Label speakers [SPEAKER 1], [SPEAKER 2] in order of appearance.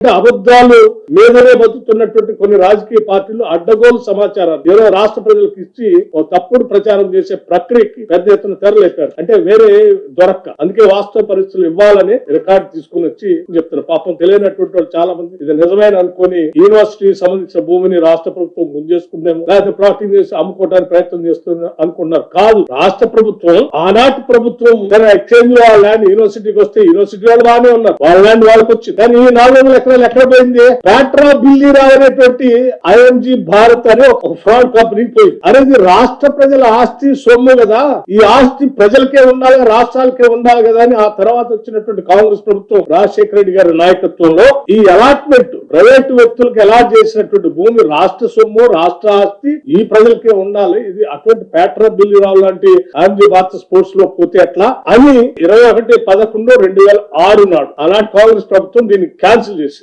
[SPEAKER 1] అంటే అబద్ధాలు మీదనే బతుకుతున్నటువంటి కొన్ని రాజకీయ పార్టీలు అడ్డగోలు సమాచారాన్ని ఏదో రాష్ట్ర ప్రజలకు ఇచ్చి ఓ తప్పుడు ప్రచారం చేసే ప్రక్రియకి పెద్ద ఎత్తున తెరలేపారు. అంటే వేరే దొరక్క. అందుకే వాస్తవ పరిస్థితులు ఇవ్వాలని రికార్డు తీసుకుని వచ్చి చెప్తున్నారు. పాపం తెలియనటువంటి వాళ్ళు చాలా మంది ఇది నిజమైన అనుకొని యూనివర్సిటీ సంబంధించిన భూమిని రాష్ట్ర ప్రభుత్వం గుంజేసుకుందేమో లేకపోతే ప్లాటింగ్ చేసి అమ్ముకోవడానికి ప్రయత్నం చేస్తుంది అనుకున్నారు. కాదు రాష్ట్ర ప్రభుత్వం ఆనాటి ప్రభుత్వం ఎక్స్చేంజ్లో ల్యాండ్ యూనివర్సిటీకి వస్తే యూనివర్సిటీ వాళ్ళు బాగానే ఉన్నారు. వాళ్ళ ల్యాండ్ వాళ్ళకి వచ్చి కానీ ఈ నాలుగు వందల పెట్రోల్ ఎక్కడ పోయింది టాటా బిల్లీరావు అనేటువంటి ఐఎంజీ భారత్ అనే ఒక ఫ్రాడ్ కంపెనీకి పోయింది అనేది రాష్ట్ర ప్రజల ఆస్తి సొమ్ము కదా. ఈ ఆస్తి ప్రజలకే ఉండాలి రాష్ట్రాలకే ఉండాలి కదా అని ఆ తర్వాత వచ్చినటువంటి కాంగ్రెస్ ప్రభుత్వం రాజశేఖర రెడ్డి గారి నాయకత్వంలో ఈ అలాట్మెంట్ ప్రైవేట్ వ్యక్తులకు అలాట్ చేసినటువంటి భూమి రాష్ట్ర సొమ్ము రాష్ట్ర ఆస్తి ఈ ప్రజలకే ఉండాలి. ఇది అటువంటి ప్యాట్రా బిల్లీరావు లాంటి ఐఎంజీ భారత్ స్పోర్ట్స్లో పోతే ఎట్లా? అని ఇరవై ఒకటి పదకొండు రెండు వేల ఆరు నాడు అలాంటి కాంగ్రెస్ ప్రభుత్వం దీన్ని క్యాన్సిల్ చేసింది.